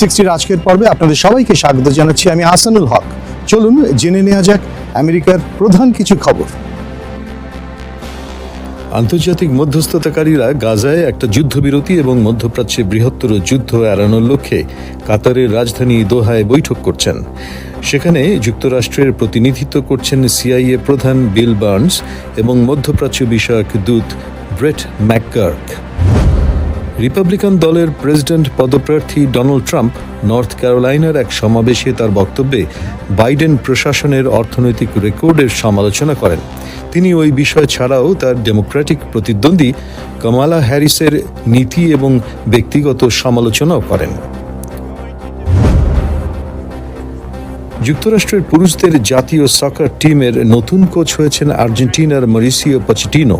সিক্সটির আজকের পর্বে আপনাদের সবাইকে স্বাগত জানাচ্ছি আমি আসানুল হক। চলুন জেনে নেওয়া যাক আমেরিকার প্রধান কিছু খবর। আন্তর্জাতিক মধ্যস্থতাকারীরা গাজায় একটা যুদ্ধবিরতি এবং মধ্যপ্রাচ্যে বৃহত্তর যুদ্ধ এড়ানোর লক্ষ্যে কাতারের রাজধানী দোহায় বৈঠক করছেন। সেখানে যুক্তরাষ্ট্রের প্রতিনিধিত্ব করছেন সিআইএ প্রধান বিল বার্নস এবং মধ্যপ্রাচ্য বিষয়ক দূত ব্রেট ম্যাকগার্ক। রিপাবলিকান দলের প্রেসিডেন্ট পদপ্রার্থী ডোনাল্ড ট্রাম্প নর্থ ক্যারোলাইনার এক সমাবেশে তার বক্তব্যে বাইডেন প্রশাসনের অর্থনৈতিক রেকর্ডের সমালোচনা করেন। তিনি ওই বিষয় ছাড়াও তার ডেমোক্রেটিক প্রতিদ্বন্দ্বী কমালা হ্যারিসের নীতি এবং ব্যক্তিগত সমালোচনাও করেন। যুক্তরাষ্ট্রের পুরুষদের জাতীয় সকার টিমের নতুন কোচ হয়েছেন আর্জেন্টিনার মরিসিও পচিটিনো।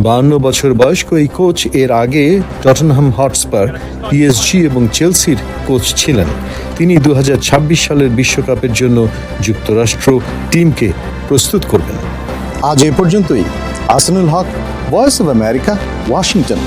বাহান্ন বছর বয়স্ক এই কোচ এর আগে টটনহাম হটস্পার পিএসজি এবং চেলসির কোচ ছিলেন। তিনি দু হাজার ছাব্বিশ সালের বিশ্বকাপের জন্য যুক্তরাষ্ট্র টিমকে প্রস্তুত করবেন। আজ এ পর্যন্তই। Asanul Haque voice of America Washington